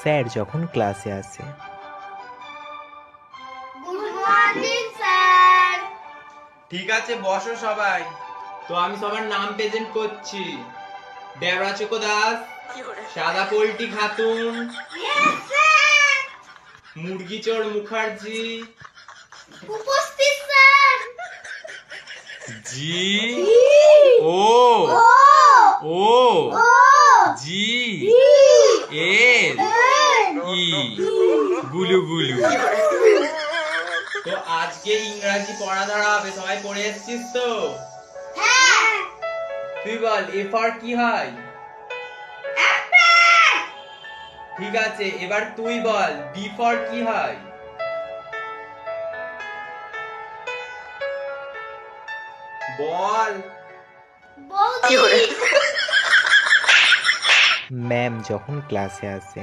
Sir যখন ক্লাসে আসে। Good morning sir. ঠিক আছে বসো সবাই। তো আমি সবার নাম প্রেজেন্ট করছি। দেবরাচক দাস সাদা পোল্টি খাতুন মুরগি চোর মুখার্জি। উপস্থিত স্যার। জি ও ও। জি ই গুলু গুলু তো আজকে ইংরাজি পড়া ধরা হবে সবাই পড়ে এসছিস তো? হ্যাঁ তুই বল এ ফর কি হয়? ঠিক আছে এবার তুই বল বি ফর কি হয়? বল। ম্যাম যখন ক্লাসে আসে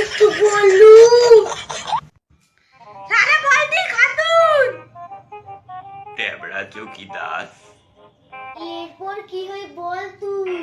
একটু বলো সারা বলদি খাতুন। দেবরা চকি দাস। এরপর কি হয় বল তুই?